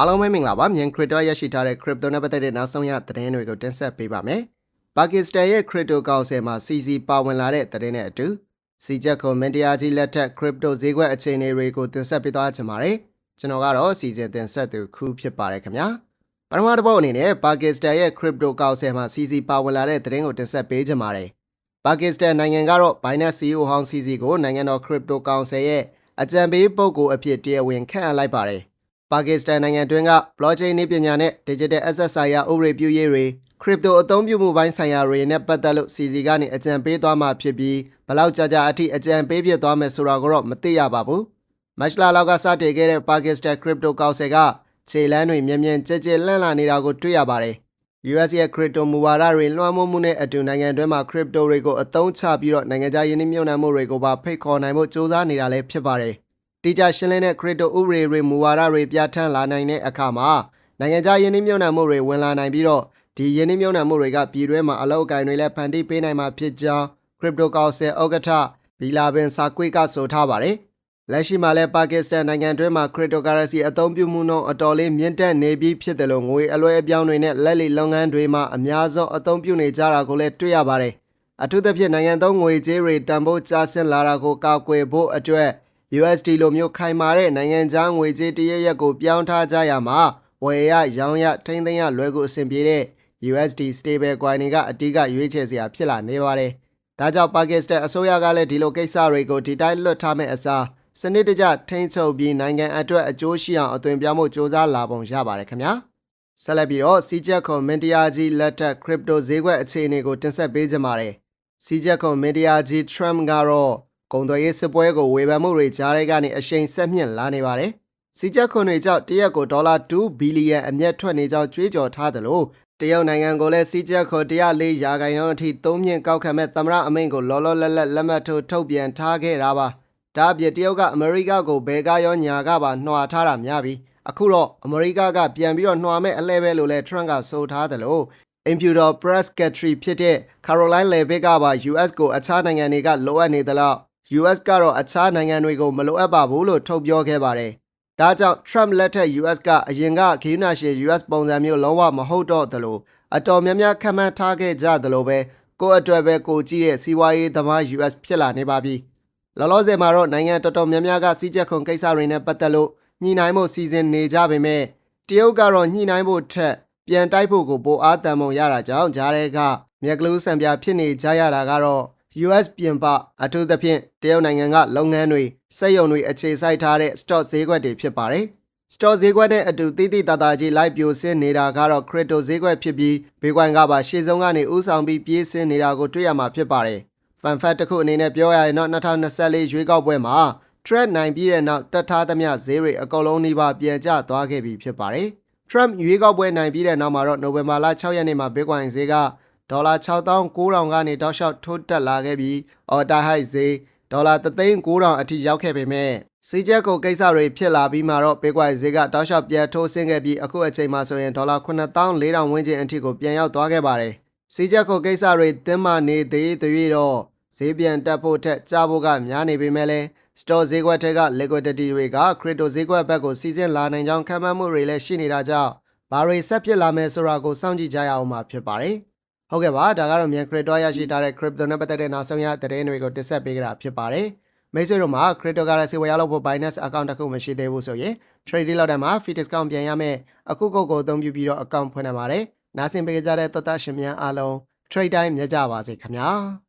အားလုံးပဲမင်္ဂလာပါမြန် crypto ရရှိထားတဲ့ crypto နဲ့ပတ်သက်တဲ့နောက်ဆုံးရသတင်းတွေကိုတင်ဆက်ပေးပါမယ်ပါကစ္စတန်ရဲ့ crypto ကောင်ဆယ်မှာ CC ပါဝင်လာတဲ့သတင်းနဲ့အတူစီချက်ကွန်မန်တရားကြီးလက်ထက် crypto ဈေးကွက်အခြေအနေတွေကိုတင်ဆက်ပေးသွားချင်ပါတယ်ကျွန်တော်ကတော့စီစဉ်တင်ဆက်သူခူးဖြစ်ပါတယ်ခင်ဗျာပထမတစ်ပုတ်အနေနဲ့ပါကစ္စတန်ရဲ့ crypto ကောင်ဆယ်မှာ CC ပါဝင်လာတဲ့သတင်းကိုတင်ဆက်ပေးချင်ပါတယ်ပါကစ္စတန်နိုင်ငံကတော့ Binance CEO ဟောင်း CC ကိုနိုင်ငံတော် crypto ကောင်ဆယ်ရဲ့အကြံပေးပုဂ္ဂိုလ်အဖြစ်တရားဝင်ခန့်အပ်လိုက်ပါတယ် ပါကစ္စတန်နိုင်ငံတွင်းက blockchain နည်းပညာနဲ့ digital asset ဆိုင်ရာဥပဒေပြုရေးတွေ crypto အသုံးပြုမှုပိုင်းဆိုင်ရာတွေနဲ့ပတ်သက်လို့ CZ ကနေအကြံပေးသွားမှာဖြစ်ပြီးဘလောက်ကြာကြာအထိအကြံပေးဖြစ်သွားမယ်ဆိုတာကိုတော့မသိရပါဘူး။မတ်လလောက်ကစတင်ခဲ့တဲ့ပါကစ္စတန် crypto council ကခြေလမ်းတွေမြင်မြန်ကြဲကြဲလန့်လာနေတာကိုတွေ့ရပါတယ်။ US ရဲ့ crypto မူဝါဒတွေလွှမ်းမိုးမှုနဲ့အတူနိုင်ငံတွင်းမှာ crypto တွေကိုအသုံးချပြီးတော့နိုင်ငံခြားယင်းနှိမ့်မြုပ်နှံမှုတွေကိုပါဖိတ်ခေါ်နိုင်ဖို့စ조사နေတာလည်းဖြစ်ပါတယ်။ တိကျရှင်းလင်းတဲ့ crypto ဥပဒေတွေမူဝါဒတွေပြဋ္ဌာန်းလာနိုင်တဲ့အခါမှာနိုင်ငံခြားယင်းနှိမ့်မြုပ်နှံမှုတွေဝင်လာနိုင်ပြီးတော့ဒီယင်းနှိမ့်မြုပ်နှံမှုတွေကပြည်တွင်းမှာအလောက်အကင်တွေလည်းဖန်တီးပေးနိုင်မှာဖြစ်ကြောင်း Crypto Council ဥက္ကဋ္ဌဘီလာဘင်ဆာကွေကဆိုထားပါတယ်။လက်ရှိမှာလည်းပါကစ္စတန်နိုင်ငံတွင်းမှာ cryptocurrency အသုံးပြုမှုနှုန်းအတော်လေးမြင့်တက်နေပြီးဖြစ်တယ်လို့ငွေအလွှဲအပြောင်းတွေနဲ့လက်လီလုပ်ငန်းတွေမှာအများဆုံးအသုံးပြုနေကြတာကိုလည်းတွေ့ရပါတယ်။အထူးသဖြင့်နိုင်ငံသုံးငွေကြေးတွေတန်ဖိုးကျဆင်းလာတာကိုကာကွယ်ဖို့အတွက် USD လိုမျိုးခိုင်မာတဲ့နိုင်ငံခြားငွေကြေးတရရက်ကိုပြောင်းထားကြရမှာဝယ်ရရောင်းရထိမ့်သိမ်းရလွယ်ကူအဆင်ပြေတဲ့ USD stable coin တွေကအဓိကရွေးချယ်စရာဖြစ်လာနေပါတယ်။ဒါကြောင့်ပါကစ္စတန်အစိုးရကလည်းဒီလိုကိစ္စတွေကိုဒီတိုင်းလွတ်ထားမဲ့အစားစနစ်တကျထိန်းချုပ်ပြီးနိုင်ငံအတွက်အကျိုးရှိအောင်အသွင်ပြောင်းဖို့စ조사လာပုံရပါတယ်ခင်ဗျာ။ဆက်လက်ပြီးတော့စီချက်ကွန်မန်တရားကြီးလက်ထက် crypto ဈေးကွက်အခြေအနေကိုတင်ဆက်ပေးကြပါမယ်။စီချက်ကွန်မန်တရားကြီး Trump ကတော့ ကုန်သွယ်ရေးစစ်ပွဲကိုဝေဖန်မှုတွေကြားထဲကနေအရှိန်ဆက်မြင့်လာနေပါတယ်။စီချက်ခွန်တွေကြောင့်တရက်ကိုဒေါ်လာ2ဘီလီယံအမျက်ထွက်နေကြောင်းကြွေးကြော်ထားသလိုတရုတ်နိုင်ငံကိုလည်းစီချက်ခွန်104ရာခိုင်နှုန်းအထိသုံးမြင့်ကောက်ခံမဲ့သမရအမိန့်ကိုလောလောလတ်လတ်လက်မှတ်ထိုးထုတ်ပြန်ထားခဲ့တာပါ။ဒါအပြင်တရုတ်ကအမေရိကကိုဘယ်ကရောညာကပါနှွာထားတာများပြီးအခုတော့အမေရိကကပြန်ပြီးတော့နှွာမဲ့အလဲပဲလို့လဲ Trump ကဆိုထားသလို Imperial Press Secretary ဖြစ်တဲ့ Caroline Levitt ကပါ US ကိုအခြားနိုင်ငံတွေကလိုအပ်နေသလောက် US ကတော့အခြားနိုင်ငံတွေကိုမလိုအပ်ပါဘူးလို့ထုတ်ပြောခဲ့ပါတယ်။ဒါကြောင့် Trump လက်ထက် US ကအရင်ကခီးနာရှင် US ပုံစံမျိုးလုံးဝမဟုတ်တော့သလိုအတော်များများခံမှန်းထားခဲ့ကြသလိုပဲကိုယ့်အတွက်ပဲကိုကြည့်တဲ့စီးပွားရေးသမား US ဖြစ်လာနေပါပြီ။လောလောဆယ်မှာတော့နိုင်ငံတော်တော်များများကစီးချက်ခွန်ကိစ္စတွေနဲ့ပတ်သက်လို့ညှိနှိုင်းဖို့စီစဉ်နေကြပေမဲ့တရုတ်ကတော့ညှိနှိုင်းဖို့ထက်ပြန်တိုက်ဖို့ကိုပိုအားတန်ပုံရတာကြောင့်ဂျားတွေကမြက်ကလူးဆံပြဖြစ်နေကြရတာကတော့ US ပြင်ပအထူးသဖြင့်တရုတ်နိုင်ငံကလုပ်ငန်းတွေစက်ရုံတွေအခြေစိုက်ထားတဲ့ stock ဈေးကွက်တွေဖြစ်ပါတယ်။ stock ဈေးကွက်နဲ့အတူတိတိတသားကြီးလိုက်ပြိုဆင်းနေတာကတော့ crypto ဈေးကွက်ဖြစ်ပြီး Bitcoin ကပါရှေ့ဆုံးကနေဥဆောင်ပြီးပြေးဆင်းနေတာကိုတွေ့ရမှာဖြစ်ပါတယ်။ Fun fact တစ်ခုအနေနဲ့ပြောရရင်တော့2024ရွေးကောက်ပွဲမှာ Trump နိုင်ပြီးတဲ့နောက်တက်ထားသမျှဈေးတွေအကုန်လုံးနှိပါပြန်ကျသွားခဲ့ပြီဖြစ်ပါတယ်။ Trump ရွေးကောက်ပွဲနိုင်ပြီးတဲ့နောက်မှာတော့ နိုဝင်ဘာလ6ရက်နေ့မှာ Bitcoin ဈေးက ဒေါ်လာ6900ကနေတောက်လျှောက်ထိုးတက်လာခဲ့ပြီးအော်တာဟိုက်ဈေးဒေါ်လာ39000အထိရောက်ခဲ့ပေမဲ့စီချက်ကိုကိစ္စတွေဖြစ်လာပြီးမှတော့ပေကွိုင်ဈေးကတောက်လျှောက်ပြန်ထိုးဆင်းခဲ့ပြီးအခုအချိန်မှာဆိုရင်ဒေါ်လာ9400ဝန်းကျင်အထိကိုပြန်ရောက်သွားခဲ့ပါတယ်စီချက်ကိုကိစ္စတွေတင်းမာနေသေးသေးတော့ဈေးပြန်တက်ဖို့ထက်ကျဖို့ကများနေပေမဲ့လည်း store ဈေးကွက်ထက်က liquidity တွေက crypto ဈေးကွက်ဘက်ကိုစီစဉ်လာနိုင်ကြောင်းခံမှန်းမှုတွေလည်းရှိနေတာကြောင့်ဘာတွေဆက်ဖြစ်လာမယ်ဆိုတာကိုစောင့်ကြည့်ကြရအောင်မှာဖြစ်ပါတယ် ဟုတ်ကဲ့ပါဒါကတော့မြန် crypto ရရှိထားတဲ့ crypto နဲ့ပတ်သက်တဲ့နောက်ဆုံးရသတင်းတွေကိုတင်ဆက်ပေးကြတာဖြစ်ပါတယ်မိတ်ဆွေတို့မှာ cryptocurrency ဝယ်ရလို့ဖို့ Binance account တစ်ခုမရှိသေးဘူးဆိုရင် trade လောက်တဲ့မှာ fee discount ပြန်ရမယ်အခုကုတ်ကိုအသုံးပြုပြီးတော့ account ဖွင့်နိုင်ပါတယ်နားဆင်ပေးကြတဲ့သောသားရှင်များအားလုံး trade time မြတ်ကြပါစေခင်ဗျာ